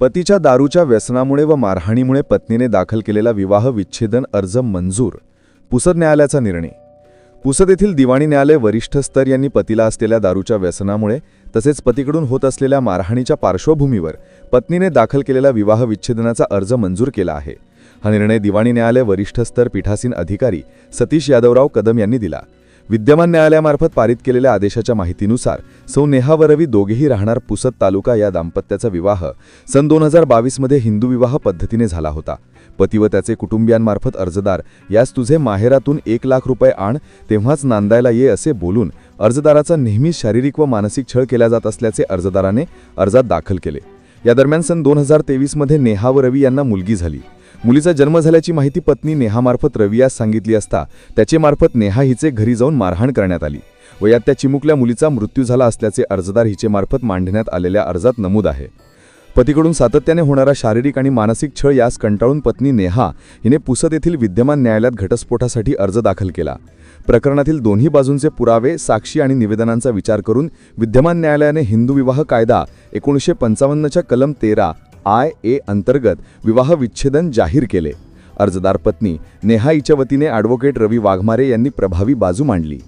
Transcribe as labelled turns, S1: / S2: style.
S1: पतीच्या दारूच्या व्यसनामुळे व मारहाणीमुळे पत्नीने दाखल केलेला विवाह विच्छेदन अर्ज मंजूर पुसद न्यायालयाचा निर्णय. पुसद येथील दिवाणी न्यायालय वरिष्ठ स्तर यांनी पतीला असलेल्या दारूच्या व्यसनामुळे तसेच पतीकडून होत असलेल्या मारहाणीच्या पार्श्वभूमीवर पत्नीने दाखल केलेला विवाह विच्छेदनाचा अर्ज मंजूर केला आहे. हा निर्णय दिवाणी न्यायालय वरिष्ठ स्तर पीठासीन अधिकारी सतीश यादवराव कदम यांनी दिला. विद्यमान न्यायालयामार्फत पारित केलेल्या आदेशाच्या माहितीनुसार सौ नेहा रवी दोघेही राहणार पुसद तालुका या दाम्पत्याचा विवाह. सन दोन हजार बावीसमध्ये हिंदू विवाह पद्धतीने झाला होता. पती व त्याचे कुटुंबियांमार्फत अर्जदार यास तुझे माहेरातून एक लाख रुपये आण तेव्हाच नांदायला ये असे बोलून अर्जदाराचा नेहमीच शारीरिक व मानसिक छळ केला जात असल्याचे अर्जदाराने अर्जात दाखल केले. या दरम्यान सन दोन हजार तेवीसमध्ये नेहा व रवी यांना मुलगी झाली. मुलीचा जन्म झाल्याची माहिती पत्नी नेहामार्फत रवी यास सांगितली असता त्याचे मार्फत नेहा हिचे घरी जाऊन मारहाण करण्यात आली. व यात त्या चिमुकल्या मुलीचा मृत्यू झाला असल्याचे अर्जदार हिचेमार्फत मांडण्यात आलेल्या अर्जात नमूद आहे. पतीकडून सातत्याने होणारा शारीरिक आणि मानसिक छळ यास कंटाळून पत्नी नेहा हिने पुसद येथील विद्यमान न्यायालयात घटस्फोटासाठी अर्ज दाखल केला. प्रकरणातील दोन्ही बाजूंचे पुरावे साक्षी आणि निवेदनांचा विचार करून विद्यमान न्यायालयाने हिंदू विवाह कायदा एकोणीसशे पंचावन्नच्या कलम तेरा आय ए अंतर्गत विवाह विच्छेदन जाहीर केले. अर्जदार पत्नी नेहा हिच्या वतीने ॲडव्होकेट रवी वाघमारे यांनी प्रभावी बाजू मांडली.